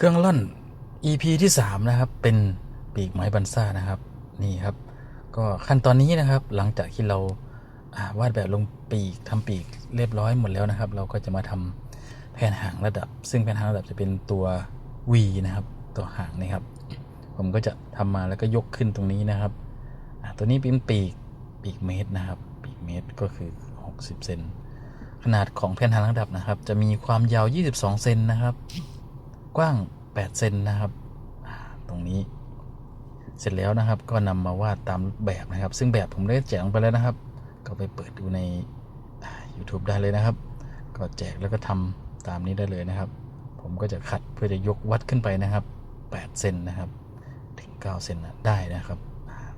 เครื่องล่อน EP ที่ 3 นะครับ เป็นปีกไม้บันซ่านะครับ นี่ครับ ก็ขั้นตอนนี้นะครับ หลังจากที่เราาวาดแบบลงปีกทำปีกเรียบร้อยหมดแล้วนะครับ เราก็จะมาทำแผ่นหางระดับ ซึ่งแผ่นหางระดับจะเป็นตัว V นะครับ ตัวหางนี่ครับ ผมก็จะทำมาแล้วก็ยกขึ้นตรงนี้นะครับตัวนี้เป็นปีกปีกเมตรนะครับ ปีกเมตรก็คือ 60เซนขนาดของแผ่นหางระดับนะครับ จะมีความยาว 22เซนนะครับ กว้าง 8 เซนนะครับ ตรงนี้เสร็จแล้วนะครับ ก็นำมาวาดตามแบบนะครับ ซึ่งแบบผมได้แจกไปแล้วนะครับ ก็ไปเปิดดูใน YouTube ได้เลยนะครับ ก็แจกแล้วก็ทำตามนี้ได้เลยนะครับ ผมก็จะขัดเพื่อจะยกวัดขึ้นไปนะครับ 8 เซนนะครับ ถึง 9 เซนนะได้นะครับ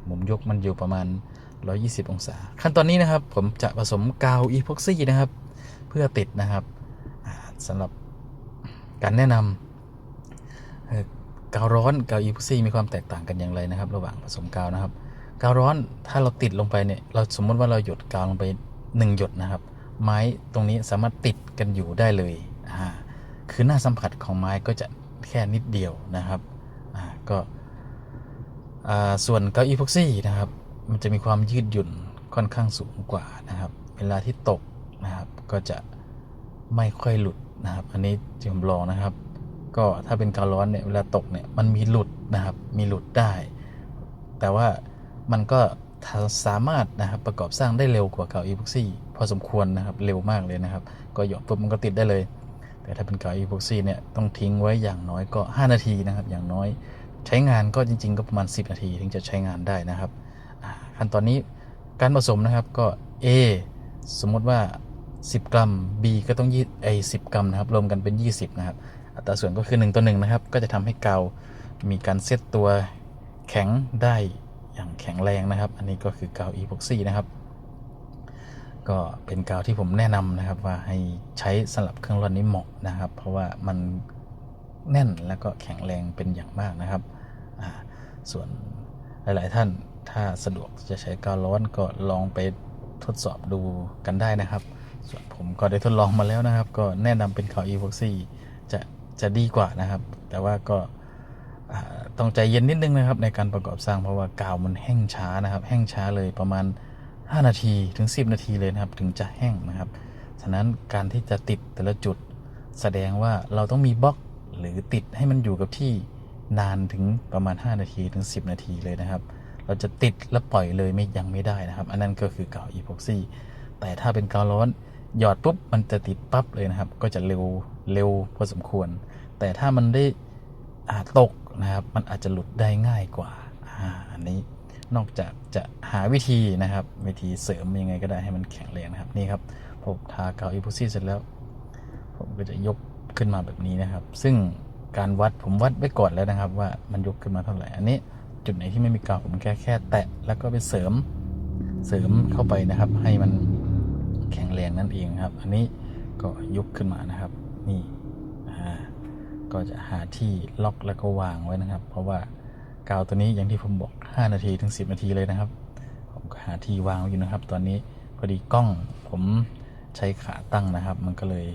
มุมยกมันอยู่ประมาณ 120 องศา ขั้นตอนนี้นะครับ ผมจะผสมกาวอีพ็อกซี่นะครับ เพื่อติดนะครับสำหรับการแนะนำ กาวร้อนกาวอีพ็อกซี่มีความแตกต่างกันอย่างไรนะครับ ระหว่างผสมกาวนะครับ กาวร้อนถ้าเราติดลงไปเนี่ยเราสมมติว่าเราหยดกาวลงไป 1 หยดนะครับ ไม้ตรงนี้สามารถติดกันอยู่ได้เลยอ่าคือหน้าสัมผัสของไม้ก็จะแค่นิดเดียวนะครับอ่าก็อ่าส่วนกาวอีพ็อกซี่นะครับ มันจะมีความยืดหยุ่นค่อนข้างสูงกว่านะครับ เวลาที่ตกนะครับก็จะไม่ค่อยหลุดนะครับ อันนี้ที่ผมลองนะครับ ก็ถ้าเป็นกาวร้อนเนี่ยเวลาตกเนี่ยมันมีหลุดนะครับ มีหลุดได้ แต่ว่ามันก็สามารถนะครับประกอบสร้างได้เร็วกว่ากาวอีพ็อกซี่พอสมควรนะครับเร็วมากเลยนะครับ ก็หยอดปุ๊บมันก็ติดได้เลย แต่ถ้าเป็นกาวอีพ็อกซี่เนี่ยต้องทิ้งไว้อย่างน้อยก็ 5 นาทีนะครับ อย่างน้อยใช้งานก็จริง ๆ ก็ประมาณ 10 นาทีถึงจะใช้งานได้นะครับขั้นตอนนี้การผสมนะครับก็ A สมมติว่า 10 กรัม B ก็ต้องยี่ไอ10กรัมนะครับรวมกันเป็น 20 นะครับ อัตราส่วนก็คือ 1 ต่อ1นะครับ ก็จะทำให้กาวมีการเซตตัวแข็งได้อย่างแข็งแรงนะครับ อันนี้ก็คือกาวอีพ็อกซี่นะครับ ก็เป็นกาวที่ผมแนะนำนะครับว่าให้ใช้สำหรับเครื่องร่อนนี้เหมาะนะครับ เพราะว่ามันแน่นแล้วก็แข็งแรงเป็นอย่างมากนะครับ ส่วนหลาย ๆ ท่านถ้าสะดวกจะใช้กาวร้อนก็ลองไปทดสอบดูกันได้นะครับ ส่วนผมก็ได้ทดลองมาแล้วนะครับ ก็แนะนำเป็นกาวอีพ็อกซี่ จะดีกว่านะครับ แต่ว่าก็ต้องใจเย็นนิดนึงนะครับ ในการประกอบสร้างเพราะว่ากาวมันแห้งช้านะครับ แห้งช้าเลยประมาณ 5 นาทีถึง 10 นาทีเลยนะครับ ถึงจะแห้งนะครับ ฉะนั้นการที่จะติดแต่ละจุดแสดงว่าเราต้องมีบล็อกหรือติดให้มันอยู่กับที่นานถึงประมาณ 5 นาทีถึง 10 นาทีเลยนะครับ เราจะติดแล้วปล่อยเลยไม่ยังไม่ได้นะครับ อันนั้นก็คือกาวอีพ็อกซี่แต่ถ้าเป็นกาวร้อนหยอดปุ๊บมันจะติดปั๊บเลยนะครับ ก็จะเร็วเร็วพอสมควร แต่ถ้ามันได้อาตกนะครับ มันอาจจะหลุดได้ง่ายกว่าอันนี้นอกจากจะหาวิธีนะครับ วิธีเสริมยังไงก็ได้ให้มันแข็งแรงนะครับนี่ครับผมทากาวอีพ็อกซี่เสร็จแล้ว ผมก็จะยกขึ้นมาแบบนี้นะครับ ซึ่งการวัดผมวัดไว้ก่อนแล้วนะครับ ว่ามันยกขึ้นมาเท่าไหร่อันนี้จุดไหนที่ไม่มีกาวผมแค่แค่แตะแล้วก็ไปเสริมเสริมเข้าไปนะครับ ให้มันแข็งแรงนั่นเองครับ อันนี้ก็ยกขึ้นมานะครับ นี่อ่า ก็จะหาที่ล็อกแล้วก็วางไว้นะครับ เพราะว่ากาวตัวนี้อย่างที่ผมบอก 5 นาทีถึง 10 นาทีเลยนะครับ ผมก็หาที่วางไว้อยู่นะครับ ตอนนี้พอดีกล้องผมใช้ขาตั้งนะครับ มันก็เลย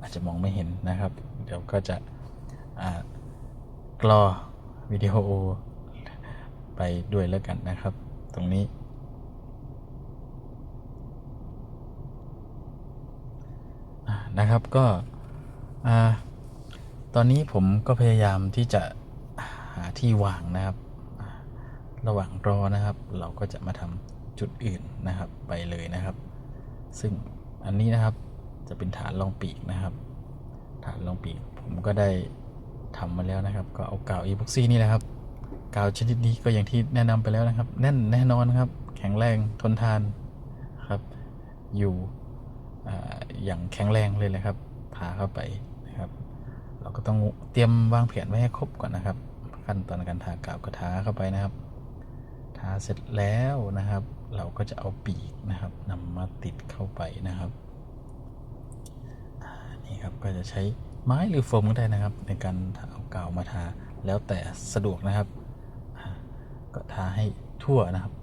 อาจจะมองไม่เห็นนะครับ เดี๋ยวก็จะกรอวิดีโอไปด้วยแล้วกันนะครับ ตรงนี้ นะครับก็อ่า ตอนนี้ผมก็พยายามที่จะหาที่วางนะครับ ระหว่างรอนะครับ เราก็จะมาทำจุดอื่นนะครับไปเลยนะครับ ซึ่งอันนี้นะครับจะเป็นฐานรองปีกนะครับ ฐานรองปีกผมก็ได้ทำมาแล้วนะครับ ก็เอากาวอีพ็อกซี่นี่แหละครับกาวชนิดนี้ก็อย่างที่แนะนำไปแล้วนะครับ แน่นแน่นอนครับ แข็งแรงทนทานครับ อยู่อาอย่างแข็งแรงเลยเลยครับทาเข้าไปนะครับ เราก็ต้องเตรียมวางแผนไว้ให้ครบก่อนนะครับ ขั้นตอนการทากาวก็ทาเข้าไปนะครับ ทาเสร็จแล้วนะครับ เราก็จะเอาปีกนะครับนำมาติดเข้าไปนะครับนี่ครับก็จะใช้ไม้หรือโฟมก็ได้นะครับ ในการเอากาวมาทาแล้วแต่สะดวกนะครับก็ทาให้ทั่วนะครับ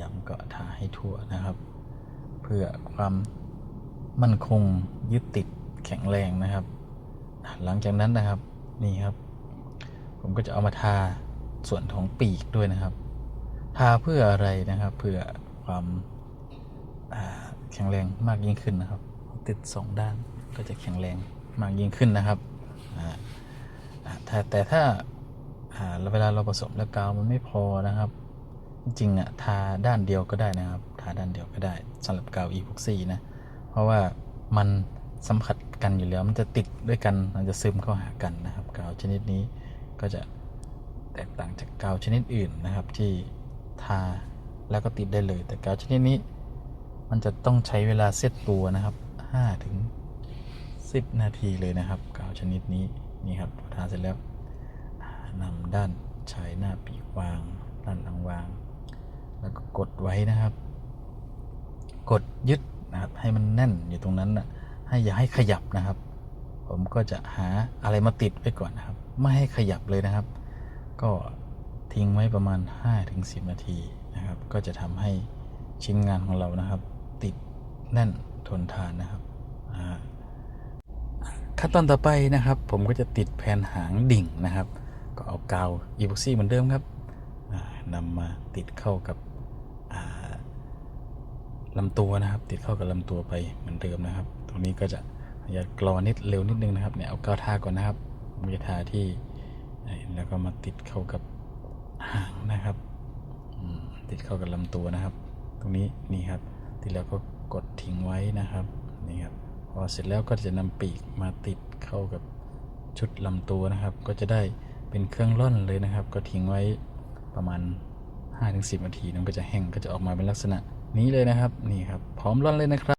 ย้ำก็ทาให้ทั่วนะครับ เพื่อความมั่นคงยึดติดแข็งแรงนะครับ หลังจากนั้นนะครับนี่ครับ ผมก็จะเอามาทาส่วนของปีกด้วยนะครับ ทาเพื่ออะไรนะครับ เพื่อความแข็งแรงมากยิ่งขึ้นนะครับ ติดสองด้านก็จะแข็งแรงมากยิ่งขึ้นนะครับแต่ถ้าเวลาเราผสมแล้วกาวมันไม่พอนะครับ จริงๆอะทาด้านเดียวก็ได้นะครับ ทาด้านเดียวก็ได้สำหรับกาว e 6 4นะ เพราะว่ามัน สัมผัสกันอยู่แล้วมันจะติดด้วยกันมันจะซึมเข้าหากันนะครับกาวชนิดนี้ก็จะแตกต่างจากกาวชนิดอื่นนะครับ ที่ทาแล้วก็ติดได้เลย แต่กาวชนิดนี้ มันจะต้องใช้เวลาเซตตัวนะครับ5ถึง10 นาทีเลยนะครับกาวชนิดนี้นี่ครับพอทาเสร็จแล้วอ่านำด้านใชายหน้าปีกวาง ด้านหลังวาง แล้วก็กดไว้นะครับ กดยึดนะครับให้มันแน่นอยู่ตรงนั้นนะ ให้อย่าให้ขยับนะครับ ผมก็จะหาอะไรมาติดไว้ก่อนนะครับ ไม่ให้ขยับเลยนะครับ ก็ทิ้งไว้ประมาณ 5-10 นาทีนะครับ ก็จะทำให้ชิ้นงานของเรานะครับ ติดแน่นทนทานนะครับขั้นตอนต่อไปนะครับ ผมก็จะติดแผ่นหางดิ่งนะครับ ก็เอากาวอีพ็อกซี่เหมือนเดิมครับนำมาติดเข้ากับลำตัวนะครับ ติดเข้ากับลำตัวไปเหมือนเดิมนะครับ ตรงนี้ก็จะอย่ากรอนิดเร็วนิดนึงนะครับเนี่ยเอาก้าวท่าก่อนนะครับมจะทาที่แล้วก็มาติดเข้ากับหางนะครับติดเข้ากับลำตัวนะครับ ตรงนี้นี่ครับติดแล้วก็กดทิ้งไว้นะครับนี่ครับพอเสร็จแล้วก็จะนำปีกมาติดเข้ากับชุดลำตัวนะครับ ก็จะได้เป็นเครื่องร่อนเลยนะครับ ก็ทิ้งไว้ประมาณ 5-10นาทีมันก็จะแห้งก็จะออกมาเป็นลักษณะนี้เลยนะครับนี่ครับพร้อมร่อนเลยนะครับ